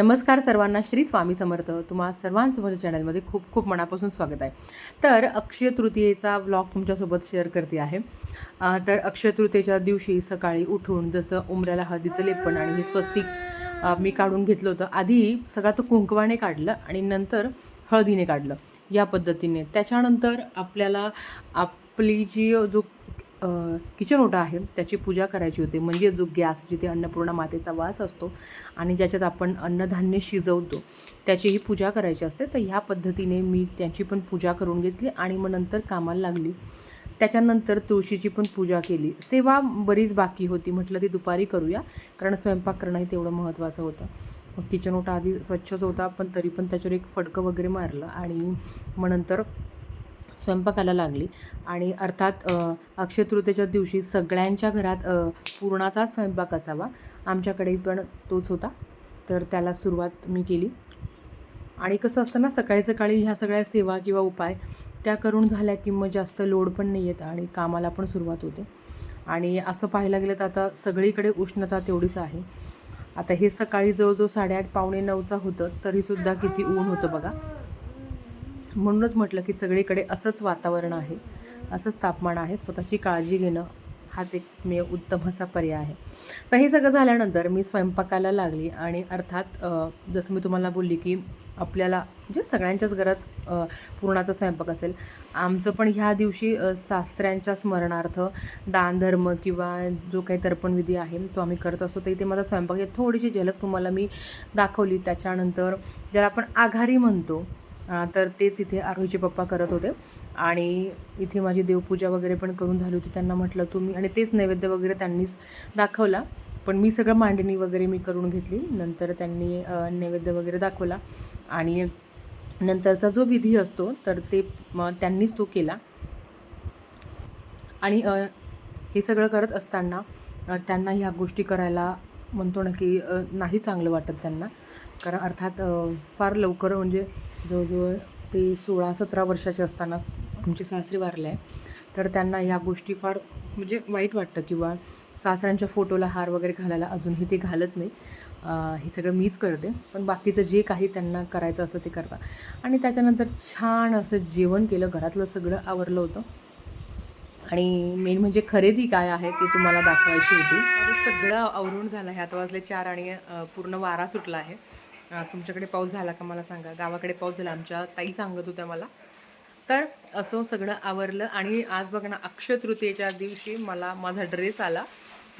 नमस्कार सर्वांना श्री स्वामी समर्थ. तुम्हा सर्वांचं माझ्या चॅनलमध्ये खूप खूप मनापासून स्वागत आहे. तर अक्षय तृतीयेचा व्लॉग तुमच्यासोबत शेअर करते आहे. तर अक्षय तृतीयेच्या दिवशी सकाळी उठून जसं उमऱ्याला हळदीचं लेपण आणि हे स्वस्तिक मी काढून घेतलं होतं. आधी सगळं तो कुंकवाने काढलं आणि नंतर हळदीने काढलं या पद्धतीने. त्याच्यानंतर आपल्याला आपली जी जो किचन ओटा आहे. त्याची पूजा करायची होती. म्हणजे जो गॅस जिथे अन्नपूर्णा मातेचा वास असतो आणि ज्याच्यात आपण अन्नधान्य शिजवतो त्याचीही पूजा करायची असते. तर ह्या पद्धतीने मी त्याची पण पूजा करून घेतली आणि मग नंतर कामाला लागली. त्याच्यानंतर तुळशीची पण पूजा केली. सेवा बरीच बाकी होती. म्हटलं ती दुपारी करूया कारण स्वयंपाक करणंही तेवढं महत्त्वाचं होतं. मग किचन ओटा आधी स्वच्छच होता पण तरी पण त्याच्यावर एक फडकं वगैरे मारलं आणि मग नंतर स्वयंपाकाला लागली. आणि अर्थात अ, अक्षय तृतीयेच्या दिवशी सगळ्यांच्या घरात अ, स्वयंपाक असावा. आमच्याकडे पण तोच होता. तर त्याला सुरुवात मी केली. आणि कसं असतं ना सकाळी सकाळी ह्या सगळ्या सेवा किंवा उपाय त्या करून झाल्या की मग जास्त लोड पण नाही येत आणि कामाला पण सुरुवात होते. आणि असं पाहायला गेलं तर आता सगळीकडे उष्णता तेवढीच आहे. आता हे सकाळी जवळजवळ साडेआठ पावणे नऊचा होतं तरीसुद्धा किती ऊन होतं बघा. म्हणूनच म्हटलं की सगळीकडे असंच वातावरण आहे असंच तापमान आहे. स्वतःची काळजी घेणं हाच एक मी उत्तम असा पर्याय आहे. तर हे सगळं झाल्यानंतर मी स्वयंपाकाला लागली आणि अर्थात जसं मी तुम्हाला बोलली की आपल्याला म्हणजे सगळ्यांच्याच घरात पूर्णाचा पुरणाचा स्वयंपाक असेल. आमचं पण ह्या दिवशी शास्त्र्यांच्या स्मरणार्थ दानधर्म किंवा जो काही तर्पणविधी आहे तो आम्ही करत असतो. तर इथे माझा स्वयंपाक थोडीशी झलक तुम्हाला मी दाखवली. त्याच्यानंतर ज्याला आपण आघारी म्हणतो तर तेच इथे आरोहीचे पप्पा करत होते. आणि इथे माझी देवपूजा वगैरे पण करून झाली होती. त्यांना म्हटलं तुम्ही आणि तेच नैवेद्य वगैरे त्यांनीच दाखवला. पण मी सगळं मांडणी वगैरे मी करून घेतली. नंतर त्यांनी नैवेद्य वगैरे दाखवला. आणि नंतरचा जो विधी असतो तर ते त्यांनीच तो केला. आणि हे सगळं करत असताना त्यांना ह्या गोष्टी करायला म्हणतो ना की नाही चांगलं वाटत त्यांना. कारण अर्थात फार लवकर म्हणजे जवळजवळ ते सोळा सतरा वर्षाचे असताना आमचे सासरे वारले आहे. तर त्यांना ह्या गोष्टी फार म्हणजे वाईट वाटतं किंवा सासऱ्यांच्या फोटोला हार वगैरे घालायला अजूनही ते घालत नाही. हे सगळं मीच करते. पण बाकीचं जे काही त्यांना करायचं असं ते करतात. आणि त्याच्यानंतर छान असं जेवण केलं. घरातलं सगळं आवरलं होतं. आणि मेन म्हणजे खरेदी काय आहे ते तुम्हाला दाखवायची होती. सगळं आवरून झालं. आहे आता वाजले चार आणि पूर्ण वारा सुटला आहे. तुमच्याकडे पाऊस झाला का मला सांगा. गावाकडे पाऊस झाला आमच्या ताई सांगत होत्या मला. तर असं सगळं आवरलं आणि आज बघ ना अक्षय तृतीयेच्या दिवशी मला माझा ड्रेस आला.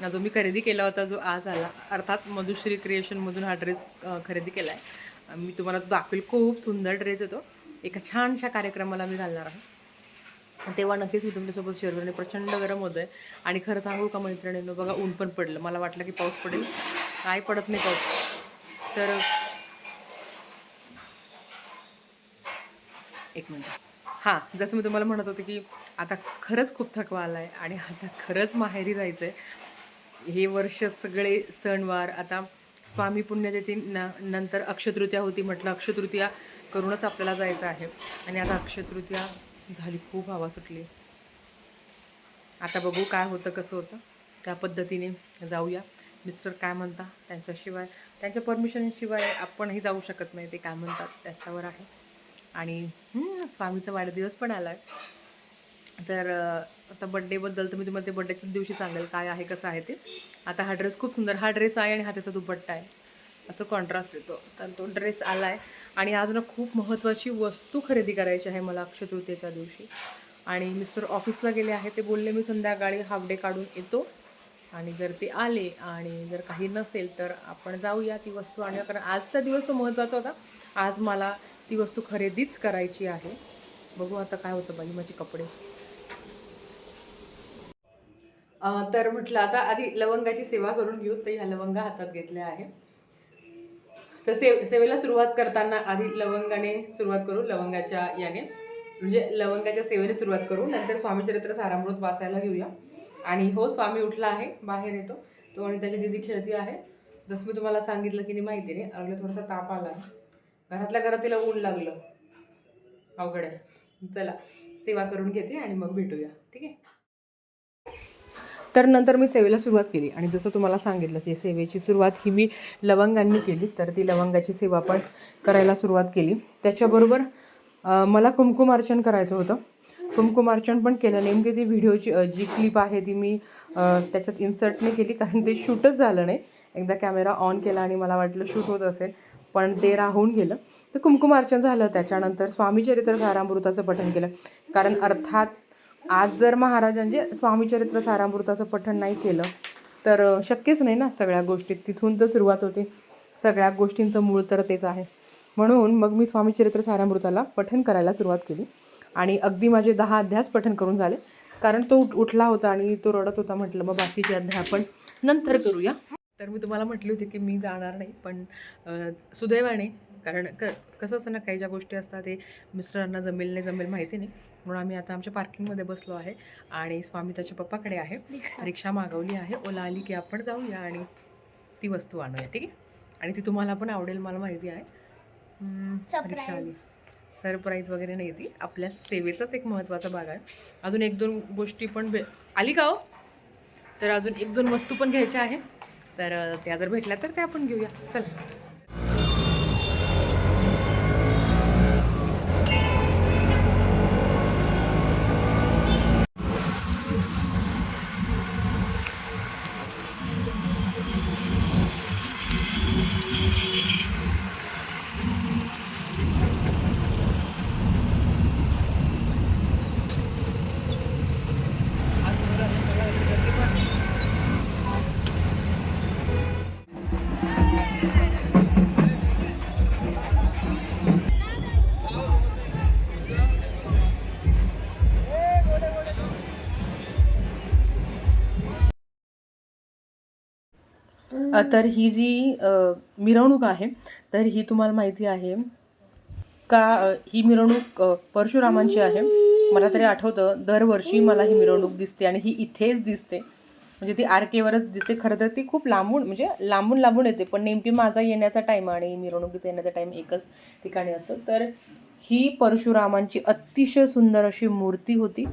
जो मी खरेदी केला होता जो आज आला. अर्थात मधुश्री क्रिएशनमधून हा ड्रेस खरेदी केला आहे मी तुम्हाला तो दाखवेल खूप सुंदर ड्रेस येतो. एका छानशा कार्यक्रमाला मी घालणार आहे. तेव्हा नक्कीच मी तुमच्यासोबत शेअर करणे प्रचंड गरम होतं आहे आणि खरं सांगू का मैत्रिणींनो बघा ऊन पण पडलं. मला वाटलं की पाऊस पडेल. काय पडत नाही पाऊस. तर एक मिनट. हां जसं मी तुम्हाला म्हणत होते की आता खरंच खूप थकवा आला आहे आणि आता खरंच माहेरी जायचं आहे हे वर्ष सगळे सणवार आता स्वामी पुण्यतिथी न नंतर अक्षतृतीया होती म्हटलं अक्षतृतीया करूनच आपल्याला जायचं आहे. आणि आता अक्षतृतीया झाली खूप हवा सुटली. आता बघू काय होतं कसं होतं. त्या पद्धतीने जाऊया. मिस्टर काय म्हणता त्यांच्याशिवाय त्यांच्या परमिशनशिवाय आपणही जाऊ शकत नाही ते काय म्हणतात त्याच्यावर आहे. आणि स्वामीचा वाढदिवस पण आला आहे तर आता बड्डेबद्दल तर मी तुम्हाला ते बड्डेच्या दिवशी सांगेल काय आहे कसं आहे ते. आता हा ड्रेस खूप सुंदर हा ड्रेस आहे आणि हा त्याचा दुपट्टा आहे. असं कॉन्ट्रास्ट येतो. तर तो ड्रेस आला आहे आणि आज ना खूप महत्त्वाची वस्तू खरेदी करायची आहे मला अक्षय तृतीयेच्या दिवशी. आणि मिस्टर ऑफिसला गेले आहे ते बोलले मी संध्याकाळी हाफ डे काढून येतो. आणि जर ते आले आणि जर काही नसेल तर आपण जाऊया ती वस्तू. आणूया कारण आजचा दिवस तो महत्त्वाचा होता. आज मला ती वस्तू खरेदीच करायची आहे. बघू आता काय होतं बाई माझे कपडे. तर म्हटलं आता आधी लवंगाची सेवा करून घेऊ. तर ह्या लवंगा हातात घेतल्या आहे. तर से सेवेला सुरुवात करताना आधी लवंगाने सुरुवात करू लवंगाच्या याने. म्हणजे लवंगाच्या सेवेने सुरुवात करू. नंतर स्वामीचरित्र सारामृत वाचायला घेऊया. आणि हो स्वामी उठला आहे बाहेर येतो. तो आणि त्याची दिदी खेळती आहे. जसं मी तुम्हाला सांगितलं की नाही माहिती नाही. अगले थोडासा ताप आला घरातल्या घरात तिला ऊन लागलं. अवघड आहे. चला सेवा करून घेते आणि मग भेटूया. ठीक आहे? तर नंतर मी सेवेला सुरुवात केली आणि जसं तुम्हाला सांगितलं की सेवेची सुरुवात ही मी लवंगांनी केली तर ती लवंगाची सेवा पण करायला सुरुवात केली. त्याच्याबरोबर मला कुमकुमार्चन करायचं होतं. कुमकुमार्चन पण केलं. नेमकी ती व्हिडिओची जी क्लिप आहे ती मी त्याच्यात इन्सर्ट नाही केली कारण ते शूटच झालं नाही. एकदा कॅमेरा ऑन केला आणि मला वाटलं शूट होत असेल. पण ते राहून गेलं. तर कुमकुमार्चन झालं त्याच्यानंतर स्वामीचरित्र सारामृताचं पठण केलं. कारण अर्थात आज जर महाराजांचे स्वामीचरित्र सारामृताचं पठण नाही केलं तर शक्यच नाही ना सगळ्या गोष्टी तिथून तर सुरुवात होते. सगळ्या गोष्टींचं मूळ तर तेच आहे. म्हणून मग मी स्वामीचरित्र सारामृताला पठण करायला सुरुवात केली. आणि अगदी माझे दहा अध्यास पठण करून झाले. कारण तो उठ उठला होता आणि तो रडत होता म्हटलं मग बाकीचे अध्याय आपण नंतर करूया. तर मी तुम्हाला म्हटली होती की मी जाणार नाही पण सुदैवाने कारण क कसं असतं ना काही ज्या गोष्टी असतात ते मिस्टरांना जमेल नाही जमेल माहिती नाही म्हणून आम्ही आता आमच्या पार्किंगमध्ये बसलो आहे आणि स्वामी त्याच्या पप्पाकडे आहे. रिक्षा. मागवली आहे. ओला आली की आपण जाऊया आणि ती वस्तू आणूया ठीक आहे? आणि ती तुम्हाला पण आवडेल मला माहिती आहे. रिक्षा आली. सरप्राईज वगैरे नाही ती. आपल्या सेवेचाच एक महत्त्वाचा भाग आहे. अजून एक दोन गोष्टी पण आली का हो? तर अजून एक दोन वस्तू पण घ्यायच्या आहे तर त्या जर भेटल्या तर त्या आपण घेऊया. चल. तर ही जी मिरवणूक आहे तर ही तुम्हाला माहिती आहे का ही मिरवणूक परशुरामांची आहे. मला तरी आठवतं दरवर्षी मला ही मिरवणूक दिसते आणि ही इथेच दिसते. म्हणजे ती आर केवरच दिसते. खरं तर ती खूप लांबून म्हणजे लांबून लांबून येते पण नेमकी माझा येण्याचा टाईम आणि मिरवणुकीचा येण्याचा टाईम एकच ठिकाणी असतो. तर ही परशुरामांची अतिशय सुंदर अशी मूर्ती होती.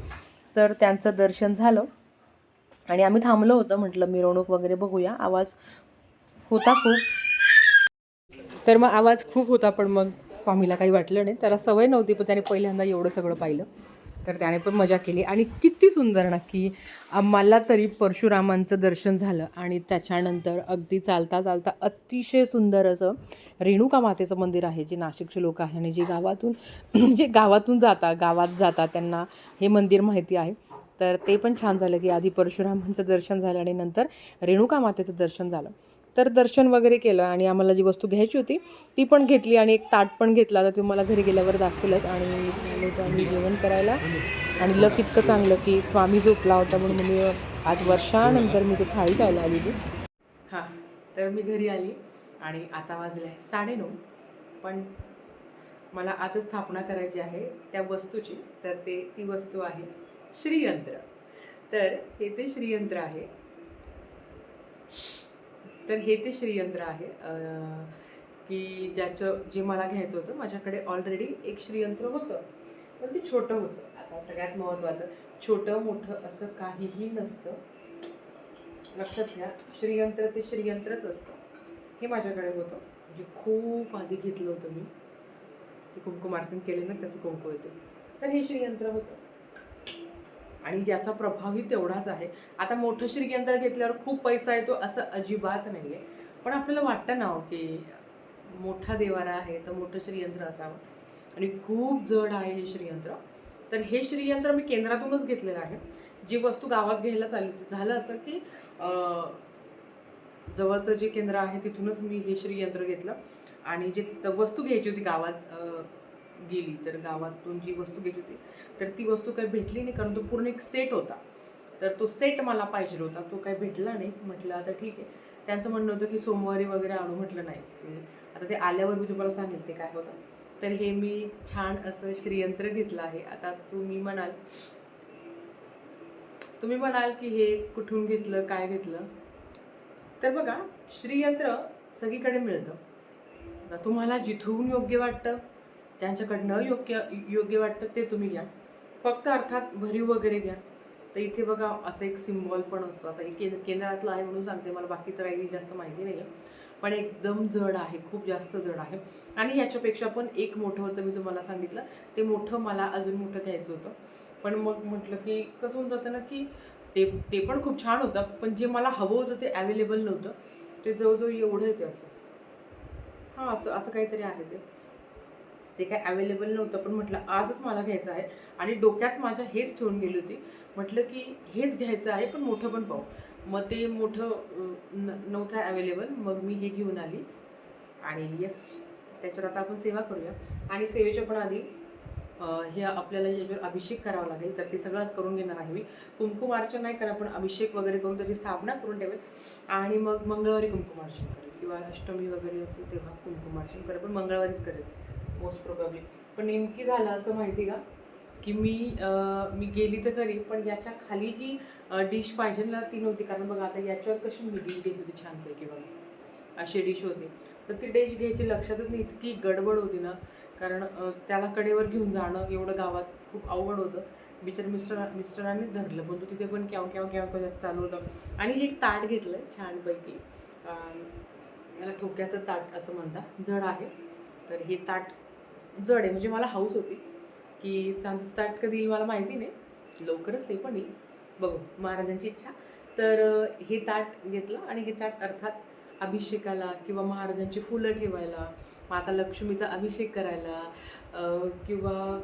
तर त्यांचं दर्शन झालं आणि आम्ही थांबलो होतं. म्हटलं मिरवणूक वगैरे बघूया. आवाज होता खूप. तर मग आवाज खूप होता पण मग स्वामीला काही वाटलं नाही. त्याला सवय नव्हती पण त्याने पहिल्यांदा एवढं सगळं पाहिलं. तर त्याने पण मजा केली. आणि किती सुंदर नक्की मला तरी परशुरामांचं दर्शन झालं आणि त्याच्यानंतर अगदी चालता चालता अतिशय सुंदर असं रेणुका मातेचं मंदिर आहे जे नाशिकचे लोक आहे. आणि जे गावातून जे गावातून जाता गावात जाता त्यांना हे मंदिर माहिती आहे. तर ते पण छान झालं की आधी परशुरामांचं दर्शन झालं आणि नंतर रेणुका मातेचं दर्शन झालं. तर दर्शन वगैरे केलं आणि आम्हाला जी वस्तू घ्यायची होती ती पण घेतली आणि एक ताट पण घेतला. तर तुम्हाला घरी गेल्यावर दाखवलंच आणि जेवण करायला. आणि लक इतकं चांगलं की स्वामी झोपला होता म्हणून मी आज वर्षानंतर मी ते थाळी खायला आली होती. हां तर मी घरी आली आणि आता वाजले आहे साडेनऊ पण मला आजच स्थापना करायची आहे त्या वस्तूची. तर ते ती वस्तू आहे श्रीयंत्र. तर हे ते श्रीयंत्र आहे. तर हे ते श्रीयंत्र आहे. की ज्याचं जे मला घ्यायचं होतं माझ्याकडे ऑलरेडी एक श्रीयंत्र होतं. पण ते छोटं होतं. आता सगळ्यात महत्त्वाचं छोटं मोठं असं काहीही नसतं. लक्षात घ्या श्रीयंत्र ते श्रीयंत्रच असतं. हे माझ्याकडे होतं. म्हणजे खूप आधी घेतलं होतं मी. ते कुंकुमार्चन केले ना त्याचं कुंकू येतं. तर हे श्रीयंत्र होतं. आणि याचा प्रभावही तेवढाच आहे. आता मोठं श्रीयंत्र घेतल्यावर खूप पैसा येतो असं अजिबात नाही आहे पण आपल्याला वाटतं ना हो की मोठा देवारा आहे तर मोठं श्रीयंत्र असावं. आणि खूप जड आहे हे श्रीयंत्र. तर हे श्रीयंत्र मी केंद्रातूनच घेतलेलं आहे. जी वस्तू गावात घ्यायला चालू होती झालं असं की जवळचं जे केंद्र आहे तिथूनच मी हे श्रीयंत्र घेतलं. आणि जे वस्तू घ्यायची होती गावात गेली तर गावातून जी वस्तू घ्यायची होती तर ती वस्तू काही भेटली नाही कारण तो पूर्ण एक सेट होता. तर तो सेट मला पाहिजे होता तो काही भेटला नाही. म्हटलं आता ठीक आहे. त्यांचं म्हणणं होतं की सोमवारी वगैरे आणू म्हटलं नाही. ते आता ते आल्यावर मी तुम्हाला सांगेल ते काय होतं. तर हे मी छान असं श्रीयंत्र घेतलं आहे. आता तुम्ही म्हणाल तुम्ही म्हणाल की हे कुठून घेतलं काय घेतलं? तर बघा श्रीयंत्र सगळीकडे मिळतं. तुम्हाला जिथून योग्य वाटतं ज्यांच्याकडनं योग्य योग्य वाटतं ते तुम्ही घ्या. फक्त अर्थात भरीव वगैरे घ्या. तर इथे बघा असं एक सिम्बॉल पण असतो. आता हे केंद्र केंद्रातलं आहे म्हणून सांगते मला बाकीचं काही जास्त माहिती नाही आहे पण एकदम जड आहे खूप जास्त जड आहे. आणि याच्यापेक्षा पण एक मोठं होतं मी तुम्हाला सांगितलं. ते मोठं मला अजून मोठं घ्यायचं होतं. पण मग म्हटलं की कसं होऊन जातं ना की ते ते पण खूप छान होतं. पण जे मला हवं होतं ते अवेलेबल नव्हतं. ते जवळजवळ एवढं येते असं. हां असं असं काहीतरी आहे ते. ते काय अवेलेबल नव्हतं पण म्हटलं आजच मला घ्यायचं आहे. आणि डोक्यात माझ्या हेच ठेवून गेली होती. म्हटलं की हेच घ्यायचं आहे पण मोठं पण पाहू. मग ते मोठं न नव्हतं अवेलेबल मग मी हे घेऊन आली. आणि यस त्याच्यावर आता आपण सेवा करूया. आणि सेवेच्या पण आधी हे आपल्याला याच्यावर अभिषेक करावा लागेल तर ते सगळंच करून घेणार आहे मी. कुंकुमार्चन नाही करा पण अभिषेक वगैरे करून त्याची स्थापना करून ठेवेल. आणि मग मंगळवारी कुंकुमार्चन करेल. किंवा अष्टमी वगैरे असेल तेव्हा कुंकुमार्चन करेल पण मंगळवारीच करेल. मोस्ट प्रोबेबली पण नेमकी झालं असं माहिती का? की मी मी गेली तर खरी पण याच्या खाली जी डिश पाहिजे ना ती नव्हती. कारण बघा आता याच्यावर कशी मी डिश घेतली होती छानपैकी बघा. अशी डिश होती. तर ती डिश घ्यायची लक्षातच नाही. इतकी गडबड होती ना. कारण त्याला कडेवर घेऊन जाणं एवढं गावात खूप अवघड होतं. बिचार मिस्टर मिस्टरांनी धरलं. पण तो तिथे पण केव केव केव केव चालू होतं. आणि हे एक ताट घेतलं छानपैकी. याला ठोक्याचं ताट असं म्हणतात. जड आहे. तर हे ताट जड आहे. म्हणजे मला हाऊस होती की चांदीचं ताट कधी येईल मला माहिती नाही. लवकरच ते पण येईल. बघू महाराजांची इच्छा. तर हे ताट घेतलं आणि हे ताट अर्थात अभिषेकाला किंवा महाराजांची फुलं ठेवायला माता लक्ष्मीचा अभिषेक करायला किंवा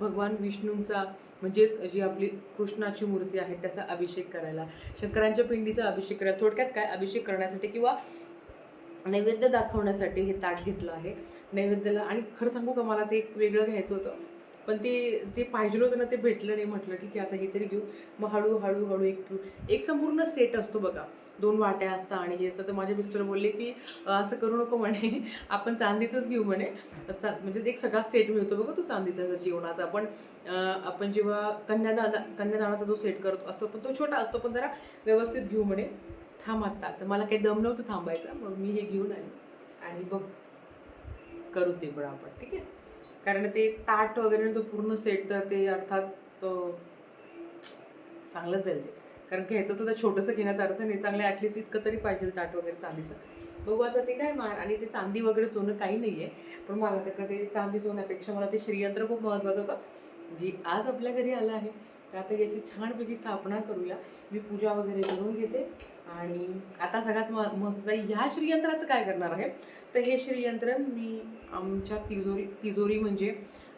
भगवान विष्णूंचा म्हणजेच जी आपली कृष्णाची मूर्ती आहे त्याचा अभिषेक करायला शंकरांच्या पिंडीचा अभिषेक करायला थोडक्यात काय अभिषेक करण्यासाठी किंवा नैवेद्य दाखवण्यासाठी हे ताट घेतलं आहे. नैवेद्याला. आणि खरं सांगू का मला ते एक वेगळं घ्यायचं होतं. पण ते जे पाहिजे होतं ना ते भेटलं नाही. म्हटलं ठीक आहे आता हे तरी घेऊ. मग हळू हळू हळू एक घेऊ एक संपूर्ण सेट असतो बघा. दोन वाट्या असतात आणि हे असतं. तर माझे मिस्टर बोलले की असं करू नको म्हणे. आपण चांदीचंच घेऊ म्हणे. चा- म्हणजे एक सगळा सेट मिळतो बघा तो चांदीचा जेवणाचा. पण आपण जेव्हा कन्यादाना कन्यादानाचा जो सेट करत असतो पण तो छोटा असतो. पण जरा व्यवस्थित घेऊ म्हणे. थांब आता तर मला काही दम नव्हतं थांबायचं. मग मी हे घेऊन आले. आणि बघ. करू ते पण आपण ठीक आहे? कारण ते ताट वगैरे तो पूर्ण सेट तर ते अर्थात तो चांगलंच जाईल ते. कारण घ्यायचं सुद्धा छोटंसं घेण्यात अर्थ नाही चांगलं ॲटलिस्ट इतकं तरी पाहिजे ताट वगैरे चांदीचं. बघू आता ते काय मार आणि ते चांदी वगैरे सोनं काही नाही आहे पण मला तर कधी चांदी सोन्यापेक्षा मला ते श्रीयंत्र खूप महत्त्वाचं होतं. जी आज आपल्या घरी आलं आहे तर आता याची छानपैकी स्थापना करूया. मी पूजा वगैरे करून घेते. आणि आता सगळ्यात म महत्त्वाचं ह्या श्रीयंत्राचं काय करणार आहे? तर हे श्रीयंत्र मी आमच्या तिजोरी तिजोरी म्हणजे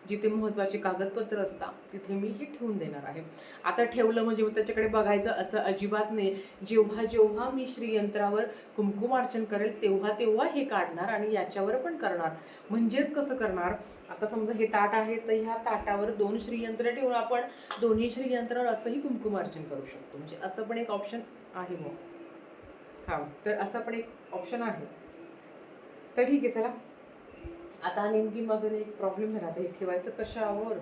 जिथे महत्त्वाचे कागदपत्र असतात तिथे मी हे ठेवून देणार आहे. आता ठेवलं म्हणजे मग त्याच्याकडे बघायचं असं अजिबात नाही. जेव्हा जेव्हा मी श्रीयंत्रावर कुंकुमार्चन करेल तेव्हा तेव्हा हे काढणार आणि याच्यावर पण करणार. म्हणजेच कसं करणार? आता समजा हे ताट आहे तर ह्या ताटावर दोन श्रीयंत्र ठेवून आपण दोन्ही श्रीयंत्रावर असंही कुंकुमार्चन करू शकतो. म्हणजे असं पण एक ऑप्शन आहे मग. हां तर असा पण एक ऑप्शन आहे. तर ठीक आहे चला. आता नेमकी माझं एक प्रॉब्लेम झाला. आता हे ठेवायचं कशावर?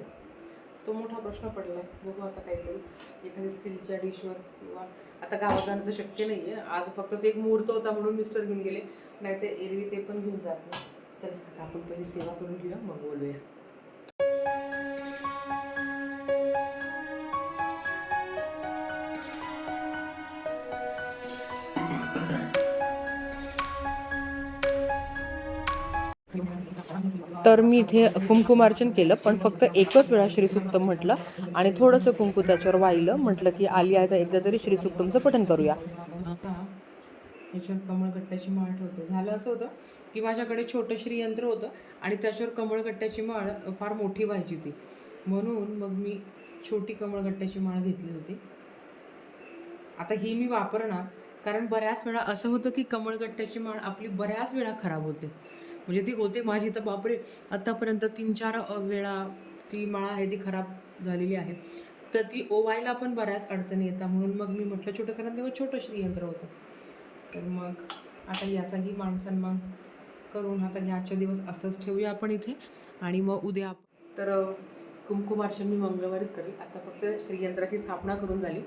तो मोठा प्रश्न पडला आहे बघू आता काहीतरी एखाद्या स्टीलच्या डिशवर किंवा आता गावात जाणं तर शक्य नाही आहे आज फक्त ते एक मुहूर्त होता म्हणून मिस्टर घेऊन गेले. नाही ते एरवी ते पण घेऊन जात नाही. चल आता आपण पहिली सेवा करून घेऊया मग बोलूया. तर मी इथे कुंकुमार्चन केलं पण फक्त एकच वेळा श्रीसुक्तम म्हटलं आणि थोडंसं कुंकू त्याच्यावर वाहिलं म्हटलं की आली आहे तर एकदा तरी श्रीसुक्तमचं पठण करूया. आता याच्यावर कमळगट्ट्याची माळ ठेवते. झालं असं होतं की माझ्याकडे छोटं श्रीयंत्र होतं आणि त्याच्यावर कमळगट्ट्याची माळ फार मोठी व्हायची होती. म्हणून मग मी छोटी कमळगट्ट्याची माळ घेतली होती. आता ही मी वापरणार कारण बऱ्याच वेळा असं होतं की कमळगट्ट्याची माळ आपली बऱ्याच वेळा खराब होते. म्हणजे ती होते माझी. तर बापरे आत्तापर्यंत तीन चार वेळा ती माळा आहे ती खराब झालेली आहे. तर ती ओवायला पण बऱ्याच अडचणी येतात. म्हणून मग मी म्हटलं छोटं कारण तेव्हा छोटं श्रीयंत्र होतं. तर मग आता याचाही मानसन्मान करून आता ह्याच्या दिवस असंच ठेवूया आपण इथे. आणि मग उद्या तर अ, मी मंगळवारीच करेल. आता फक्त श्रीयंत्राची स्थापना करून झाली.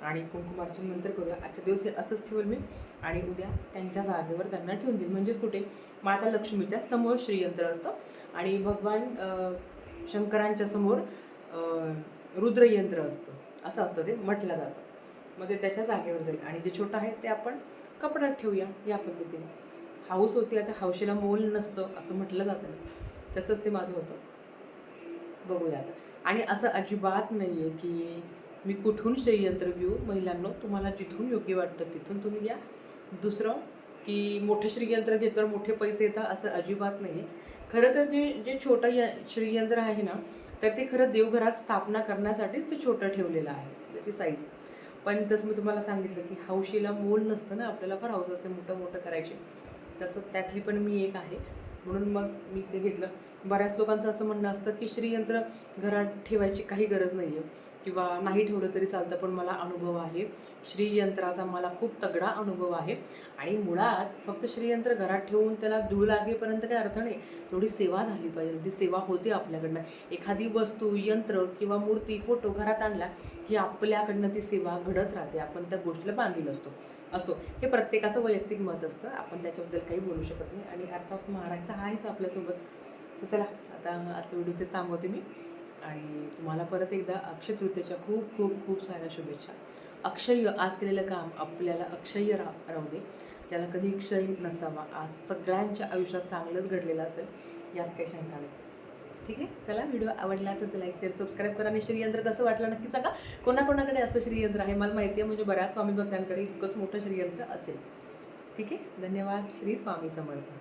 आणि कुंकुमार्चन नंतर करूया. आजच्या दिवस असंच ठेवेल मी आणि उद्या त्यांच्या जागेवर त्यांना ठेवून देईल. म्हणजेच कुठे? माता लक्ष्मीच्या समोर श्रीयंत्र असतं. आणि भगवान शंकरांच्या समोर रुद्रयंत्र असतं. असं असतं ते म्हटलं जातं. मग ते त्याच्या जागेवर जाईल. आणि जे छोटं आहे ते आपण कपड्यात ठेवूया या पद्धतीने. हाऊस होती आता हौशीला मोल नसतं असं म्हटलं जातं. तसंच ते माझं होतं. बघूया आता. आणि असं अजिबात नाही आहे की मी कुठून श्रेयंत्र घेऊ? महिलांनो तुम्हाला जिथून योग्य वाटतं तिथून तुम्ही घ्या. दुसरं की मोठं श्रीयंत्र घेतल्यावर मोठे पैसे येतात असं अजिबात नाही. आहे खरं तर जे जे छोटं य श्रीयंत्र आहे ना तर ते खरं देवघरात स्थापना करण्यासाठीच ते छोटं ठेवलेलं आहे त्याची साईज पण तसं मी तुम्हाला सांगितलं की हौशीला मोल नसतं ना आपल्याला फार हौस असते मोठं मोठं करायचे. तसं त्यातली पण मी एक आहे. म्हणून मग मी ते घेतलं. बऱ्याच लोकांचं असं म्हणणं असतं की श्रीयंत्र घरात ठेवायची काही गरज नाही आहे किंवा नाही ठेवलं तरी चालतं पण मला अनुभव आहे. श्रीयंत्राचा मला खूप तगडा अनुभव आहे. आणि मुळात फक्त श्रीयंत्र घरात ठेवून त्याला धूळ लागेपर्यंत काही अर्थ नाही. थोडी सेवा झाली पाहिजे. ती सेवा होते आपल्याकडनं. एखादी वस्तू यंत्र किंवा मूर्ती फोटो घरात आणला की आपल्याकडनं ती सेवा घडत राहते. आपण त्या गोष्टीला बांधील असतो. असो. हे प्रत्येकाचं वैयक्तिक मत असतं. आपण त्याच्याबद्दल काही बोलू शकत नाही. आणि अर्थात महाराष्ट्र आहेच आपल्यासोबत. तर चला आता आजचा व्हिडिओ तेच थांबवते मी. आणि तुम्हाला परत एकदा अक्षय तृतीयेच्या खूप खूप खूप साऱ्या शुभेच्छा. अक्षय आज केलेलं काम आपल्याला अक्षय रा राहू दे. ज्याला कधी क्षय नसावा. आज सगळ्यांच्या आयुष्यात चांगलंच घडलेलं असेल यात काही शंका नाही ठीक आहे? चला व्हिडिओ आवडला असेल तर लाईक शेअर सबस्क्राईब करा. आणि श्रीयंत्र कसं वाटलं नक्की सांगा. कोणाकोणाकडे असं श्रीयंत्र आहे? मला माहिती आहे म्हणजे बऱ्याच स्वामी भक्तांकडे इतकंच मोठं श्रीयंत्र असेल. ठीक आहे? धन्यवाद. श्री स्वामी समर्थ.